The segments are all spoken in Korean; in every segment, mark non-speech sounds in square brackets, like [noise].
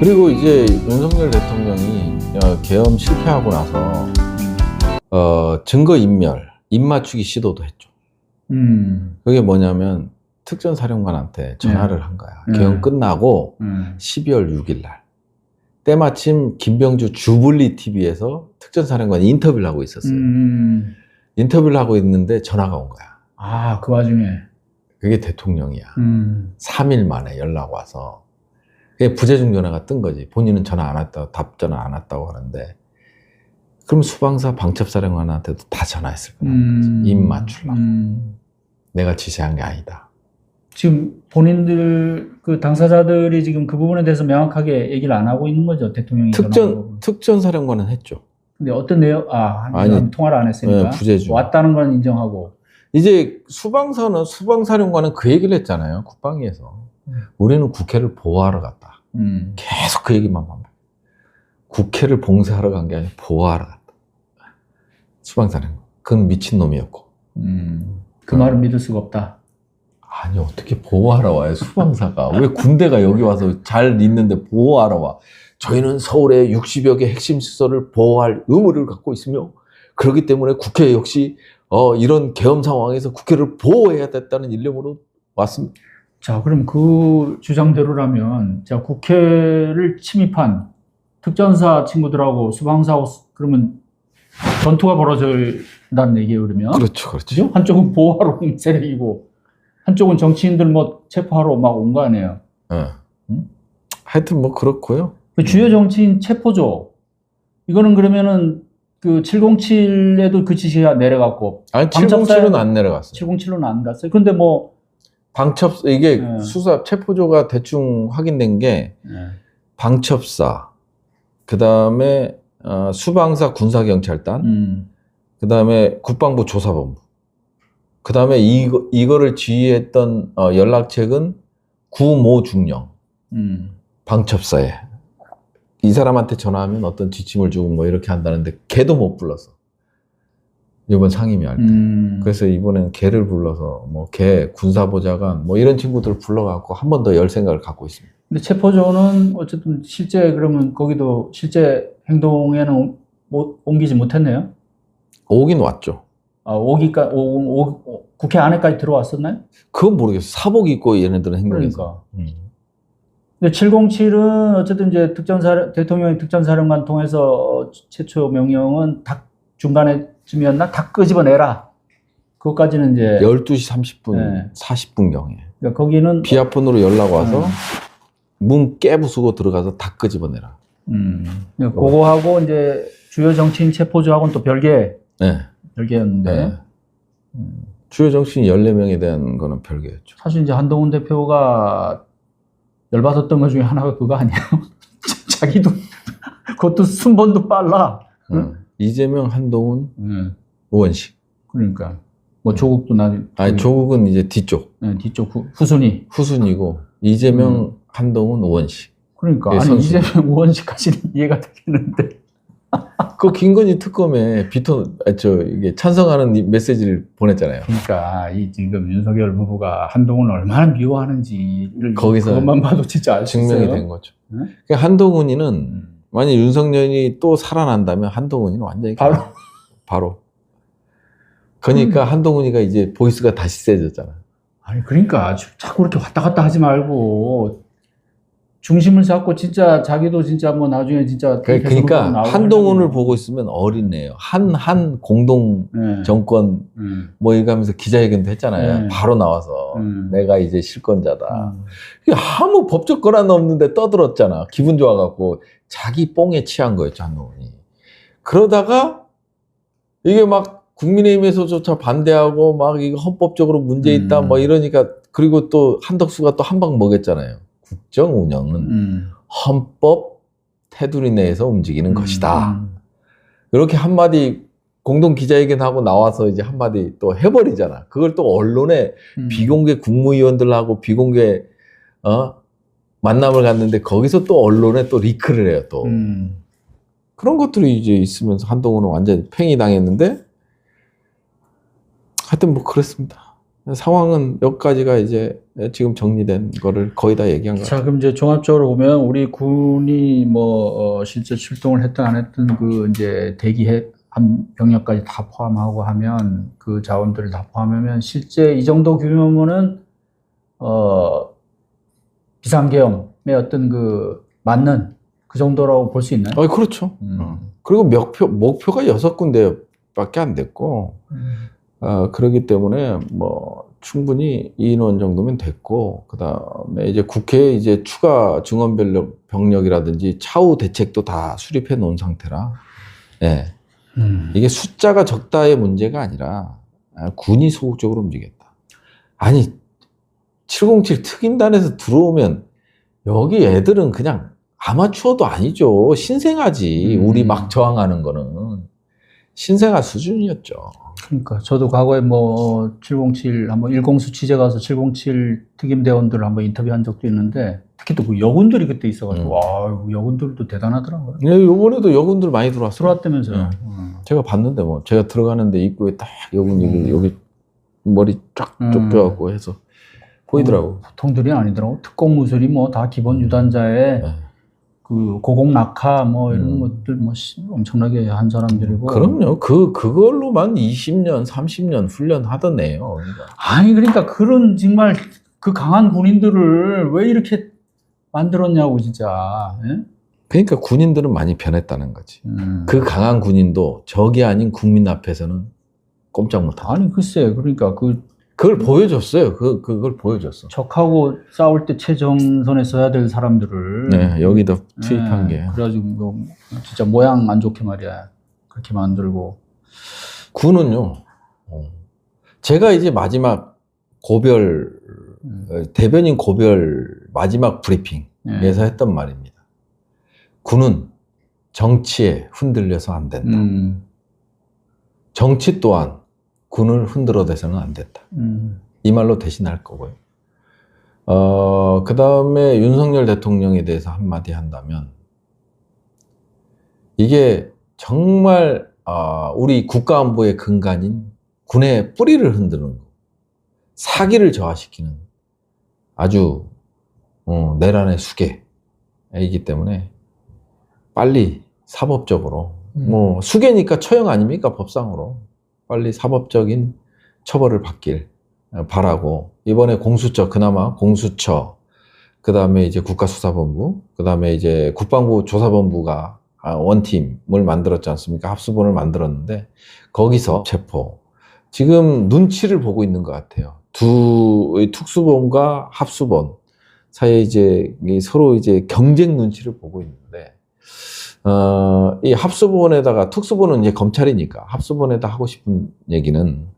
그리고 이제 윤석열 대통령이 어, 계엄 실패하고 나서 어, 증거 인멸, 입 맞추기 시도도 했죠. 음. 그게 뭐냐면 특전사령관한테 전화를 한 거야. 네. 계엄 끝나고 음. 12월 6일 날 때마침 김병주 주블리 TV에서 특전사령관이 인터뷰를 하고 있었어요. 음. 인터뷰를 하고 있는데 전화가 온 거야. 아, 그 와중에. 그게 대통령이야. 음. 3일 만에 연락 와서 그게 부재중 전화가 뜬 거지. 본인은 전화 안 왔다고 답 전화 안 왔다고 하는데 그럼 수방사 방첩사령관한테도 다 전화했을 거야. 음. 입 맞추려고. 음. 내가 지시한 게 아니다. 지금 본인들 그 당사자들이 지금 그 부분에 대해서 명확하게 얘기를 안 하고 있는 거죠 대통령이 특전 부분. 특전 사령관은 했죠. 근데 어떤 내용 아 아니, 통화를 안 했으니까 네, 부재중. 왔다는 건 인정하고 이제 수방사는 수방사령관은 그 얘기를 했잖아요. 국방위에서 음. 우리는 국회를 보호하러 갔다. 음. 계속 그 얘기만 합니다. 국회를 봉쇄하러 간 게 아니라 보호하러 갔다. 수방사령관. 그건 미친 놈이었고. 음. 그 음. 말을 믿을 수가 없다. 아니 어떻게 보호하러 와요 수방사가 왜 군대가 여기 와서 잘 있는데 보호하러 와 저희는 서울의 60여 개 핵심 시설을 보호할 의무를 갖고 있으며 그렇기 때문에 국회 역시 어, 이런 계엄 상황에서 국회를 보호해야 됐다는 일념으로 왔습니다 자, 그럼 그 주장대로라면 자 국회를 침입한 특전사 친구들하고 수방사하고 스- 그러면 전투가 벌어진다는 얘기예요, 그러면? 그렇죠 그렇죠 그죠? 한쪽은 보호하러 온 세력이고 한쪽은 정치인들 뭐 체포하러 막 온 거 아니에요. 어. 음? 하여튼 뭐 그렇고요 그 주요 정치인 체포죠. 이거는 그러면은 그 707에도 그 지시가 내려갔고 아니 방첩사에- 707은 안 내려갔어요 707은 안 갔어요. 근데 뭐 방첩 이게 네. 수사 체포조가 대충 확인된 게 네. 방첩사 그 다음에 어, 수방사 군사경찰단 음, 그 다음에 국방부 조사본부. 그 다음에 이거, 이거를 지휘했던 어, 연락책은 구모 중령, 음, 방첩사에. 이 사람한테 전화하면 어떤 지침을 주고 뭐 이렇게 한다는데 걔도 못 불렀어. 이번 상임위 할 때. 음. 그래서 이번엔 걔를 불러서 뭐걔 군사보좌관 뭐 이런 친구들 불러갖고 한 번 더 열 생각을 갖고 있습니다. 근데 체포조는 어쨌든 실제 그러면 거기도 실제 행동에는 옮- 못, 옮기지 못했네요. 오긴 왔죠. 아, 오기까 오, 오, 오- 국회 안에까지 들어왔었나요? 그건 모르겠어. 사복 입고 얘네들은 행동해서. 그러니까. 음. 근데 707은 어쨌든 이제 특전사 대통령이 특전사령관 통해서 최초 명령은 닭 중간에 쯤이었나 닭 끄집어내라. 그것까지는 이제 12시 30분, 네. 40분경에. 그러니까 거기는 비아폰으로 연락 와서 음. 문 깨부수고 들어가서 다 끄집어내라. 음, 그러니까 그거하고 이제 주요 정치인 체포조하고는 또 별개 네. 별개였는데 네. 음, 주요 정치인 14명에 대한 거는 별개였죠. 사실 이제 한동훈 대표가 열받았던 것 중에 하나가 그거 아니에요? [laughs] 자기도 [laughs] 그것도 순번도 빨라. 응? 어. 이재명, 한동훈, 음, 우원식. 그러니까 뭐 조국도 나 아니, 조국은 이제 뒤쪽. 네, 뒤쪽 후, 후순위. 후순이고, 이재명, 한동훈, 우원식. 그러니까 예, 아니 선수. 이재명 의원식까지는 [laughs] 이해가 되겠는데. 그 김건희 특검에 비토, 아, 저, 이게 찬성하는 이 메시지를 보냈잖아요. 그러니까 이 지금 윤석열 부부가 한동훈을 얼마나 미워하는지를 거기서 그것만 봐도 진짜 알수 증명이 있어요. 된 거죠. 네? 그러니까 한동훈이는, 음. 만약 윤석열이 또 살아난다면 한동훈이는 완전히 바로? 바로. 그러니까 한동훈이가 이제 보이스가 다시 세졌잖아. 아니 그러니까 자- 자꾸 이렇게 왔다 갔다 하지 말고 중심을 잡고 진짜 자기도 진짜 뭐 나중에 진짜 그- 그러니까 한동훈을. 보고 있으면 어린애예요. 한, 한 공동 네. 정권 음. 뭐 이거 하면서 기자회견도 했잖아요. 네. 바로 나와서 음. 내가 이제 실권자다. 음. 아무 법적 권한 없는데 떠들었잖아. 기분 좋아갖고 자기 뽕에 취한 거였죠 한동훈이. 그러다가 이게 막 국민의힘에서조차 반대하고 막 이거 헌법적으로 문제 있다 음. 뭐 이러니까 그리고 또 한덕수가 또 한 방 먹였잖아요. 국정 운영은 음. 헌법 테두리 내에서 움직이는 것이다. 음. 이렇게 한마디 공동 기자회견 하고 나와서 이제 한마디 또 해버리잖아. 그걸 또 언론에 음. 비공개 국무위원들하고 비공개 어 만남을 갔는데 거기서 또 언론에 또 리크를 해요 또 음. 그런 것들이 이제 있으면서 한동훈은 완전 팽이 당했는데 하여튼 뭐 그랬습니다. 상황은 여기까지가 이제 지금 정리된 거를 거의 다 얘기한 것 같아요. 자, 그럼 이제 종합적으로 보면 우리 군이 뭐 어, 실제 출동을 했든 안 했든 그 이제 대기해 한 병력까지 다 포함하고 하면 그 자원들을 다 포함하면 실제 이 정도 규모면은 어 비상계엄의 어떤 그 맞는 그 정도라고 볼 수 있나요? 아, 그렇죠. 음. 어. 그리고 목표, 목표가 여섯 군데밖에 안 됐고, 어, 그렇기 때문에 뭐 충분히 이 인원 정도면 됐고, 그 다음에 이제 국회에 이제 추가 증원 병력, 병력이라든지 차후 대책도 다 수립해 놓은 상태라, 예. 음. 이게 숫자가 적다의 문제가 아니라 아, 군이 소극적으로 움직였다. 아니 707 특임단에서 들어오면 여기 애들은 그냥 아마추어도 아니죠. 신생아지. 음. 우리 막 저항하는 거는 신생아 수준이었죠. 그러니까 저도 과거에 뭐 707 한번 일공수 취재 가서 707 특임 대원들을 한번 인터뷰한 적도 있는데 특히 또 그 여군들이 그때 있어가지고 음. 와 여군들도 대단하더라고요. 예, 이번에도 여군들 많이 들어왔어요. 들어왔다면서요. 네. 음. 제가 봤는데 뭐 제가 들어가는데 입구에 딱 여군 음. 여기, 머리 쫙 음. 좁혀갖고 해서 보이더라고. 보통들이 아니더라고. 특공 무술이 뭐 다 기본 유단자의 네. 그 고공 낙하 뭐 이런 음. 것들 뭐 시- 엄청나게 한 사람들이고. 그럼요. 그 그걸로만 20년, 30년 훈련하던 애요. 그러니까. 아니 그러니까 그런 정말 그 강한 군인들을 왜 이렇게 만들었냐고 진짜. 예? 그러니까 군인들은 많이 변했다는 거지. 음. 그 강한 군인도 적이 아닌 국민 앞에서는 꼼짝 못하다. 아니 글쎄 그러니까 그 그걸 보여줬어요. 그 그걸 보여줬어. 적하고 싸울 때 최정선에 써야 될 사람들을 네, 여기다 투입한 예, 게 그래가지고 뭐 진짜 모양 안 좋게 말이야 그렇게 만들고 군은요. 어, 제가 이제 마지막 고별 음. 어, 대변인 고별 마지막 브리핑에서 예. 했던 말입니다. 군은 정치에 흔들려서 안 된다. 음, 정치 또한 군을 흔들어 대서는 안 된다. 음, 이 말로 대신할 거고요. 어, 그 다음에 윤석열 대통령에 대해서 한마디 한다면, 이게 정말, 아, 우리 국가안보의 근간인 군의 뿌리를 흔드는 거, 사기를 저하시키는 아주, 어, 내란의 수계이기 때문에 빨리 사법적으로, 음. 뭐, 수계니까 처형 아닙니까? 법상으로. 빨리 사법적인 처벌을 받길 어, 바라고 이번에 공수처 그나마 공수처 그 다음에 이제 국가수사본부 그 다음에 이제 국방부 조사본부가 아, 원팀을 만들었지 않습니까? 합수본을 만들었는데 거기서 체포. 지금 눈치를 보고 있는 것 같아요. 두이 특수본과 합수본 사이에 이제 이 서로 이제 경쟁 눈치를 보고 있는데 어, 이 합수본에다가 특수본은 이제 검찰이니까 합수본에다 하고 싶은 얘기는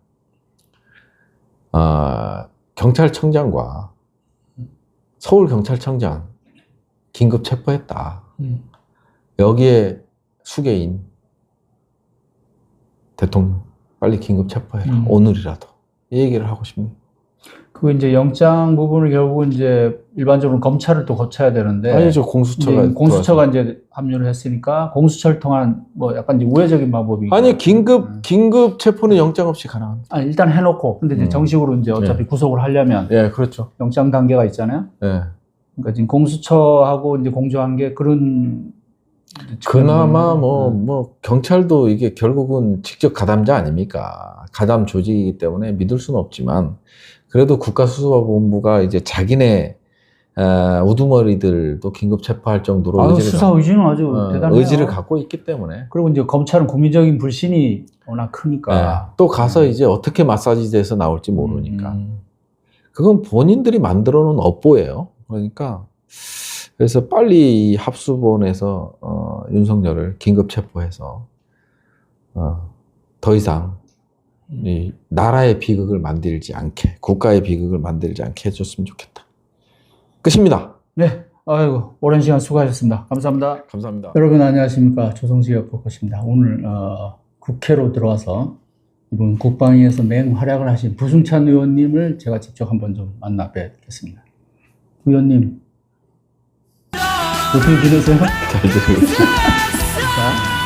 아, 경찰청장과 서울 경찰청장 긴급 체포했다. 음. 여기에 수계인 대통령 빨리 긴급 체포해라. 음. 오늘이라도 이 얘기를 하고 싶네요. 그 이제 영장 부분을 결국은 이제 일반적으로 검찰을 또 거쳐야 되는데 아니죠 공수처가 이제 공수처가 들어와서. 이제 합류를 했으니까 공수처를 통한 뭐 약간 이제 우회적인 방법이 아니 긴급 음. 긴급 체포는 영장 없이 가능합니다. 아니, 일단 해놓고 근데 이제 음. 정식으로 이제 어차피 구속을 하려면 예, 그렇죠. 영장 단계가 있잖아요. 예. 그러니까 지금 공수처하고 이제 공조한 게 그런 그나마 측면은, 뭐, 음. 뭐, 경찰도 이게 결국은 직접 가담자 아닙니까? 가담 조직이기 때문에 믿을 수는 없지만, 그래도 국가수사본부가 이제 자기네, 아, 우두머리들도 긴급 체포할 정도로 아유, 의지를, 수사 갖- 의지는 아주 어, 대단해요. 의지를 갖고 있기 때문에, 그리고 이제 검찰은 국민적인 불신이 워낙 크니까 예, 또 가서 이제 어떻게 마사지 돼서 나올지 모르니까. 음. 그건 본인들이 만들어 놓은 업보예요. 그러니까, 그래서 빨리 이 합수본에서, 어, 윤석열을 긴급 체포해서, 어, 더 이상 이 나라의 비극을 만들지 않게, 국가의 비극을 만들지 않게 해줬으면 좋겠다. 끝입니다. 네, 아이고 오랜 시간 수고하셨습니다. 감사합니다. 감사합니다. 여러분 안녕하십니까 조성식 포커입니다. 오늘 어, 국회로 들어와서 이번 국방위에서 맹활약을 하신 부승찬 의원님을 제가 직접 한번 좀 만나 뵙겠습니다. 의원님 어떻게 지내세요? [laughs] 잘 들으고 있습니다. 자,